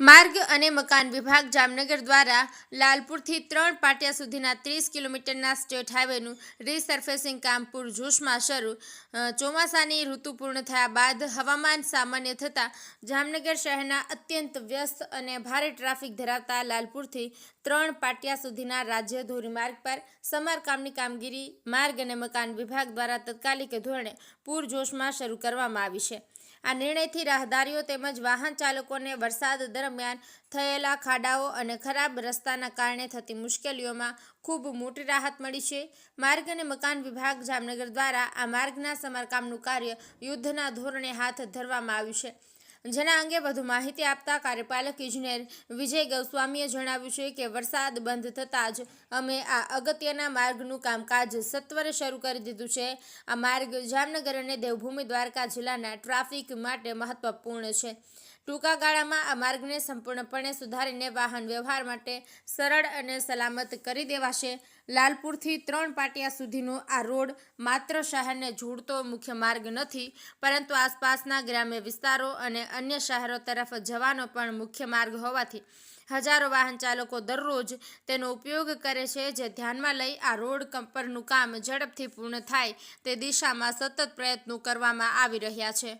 માર્ગ અને મકાન વિભાગ જામનગર દ્વારા લાલપુરથી ત્રણ પાટિયા સુધીના ત્રીસ કિલોમીટરના સ્ટેટ હાઈવેનું રીસર્ફેસિંગ કામ પૂરજોશમાં શરૂ. ચોમાસાની ઋતુ પૂર્ણ થયા બાદ હવામાન સામાન્ય થતાં જામનગર શહેરના અત્યંત વ્યસ્ત અને ભારે ટ્રાફિક ધરાવતા લાલપુરથી ત્રણ પાટિયા સુધીના રાજ્ય ધોરીમાર્ગ પર સમારકામની કામગીરી માર્ગ અને મકાન વિભાગ દ્વારા તત્કાલિક ધોરણે પૂરજોશમાં શરૂ કરવામાં આવી છે. આ નિર્ણયથી રાહદારીઓ તેમજ વાહન ચાલકોને વરસાદ દરમિયાન થયેલા ખાડાઓ અને ખરાબ રસ્તાના કારણે થતી મુશ્કેલીઓમાં ખૂબ મોટી રાહત મળી છે. માર્ગ અને મકાન વિભાગ જામનગર દ્વારા આ માર્ગના સમારકામનું કાર્ય યુદ્ધના ધોરણે હાથ ધરવામાં આવ્યું છે. જેના અંગે વધુ માહિતી આપતા કાર્યપાલક ઇજનેર વિજય ગૌસ્વામીએ જણાવ્યું છે કે વરસાદ બંધ થતાં જ અમે આ અગત્યના માર્ગનું કામકાજ સત્વરે શરૂ કરી દીધું છે. આ માર્ગ જામનગર અને દેવભૂમિ દ્વારકા જિલ્લાના ટ્રાફિક માટે મહત્વપૂર્ણ છે. ટૂંકા ગાળામાં આ માર્ગને સંપૂર્ણપણે સુધારીને વાહન વ્યવહાર માટે સરળ અને સલામત કરી દેવાશે. લાલપુરથી ત્રણ પાટિયા સુધીનો આ રોડ માત્ર શહેરને જોડતો મુખ્ય માર્ગ નથી, પરંતુ આસપાસના ગ્રામ્ય વિસ્તારો અને અન્ય શહેરો તરફ જવાનો પણ મુખ્ય માર્ગ હોવાથી હજારો વાહન ચાલકો દરરોજ તેનો ઉપયોગ કરે છે, જે ધ્યાનમાં લઈ આ રોડ કંપરનું કામ ઝડપથી પૂર્ણ થાય તે દિશામાં સતત પ્રયત્નો કરવામાં આવી રહ્યા છે.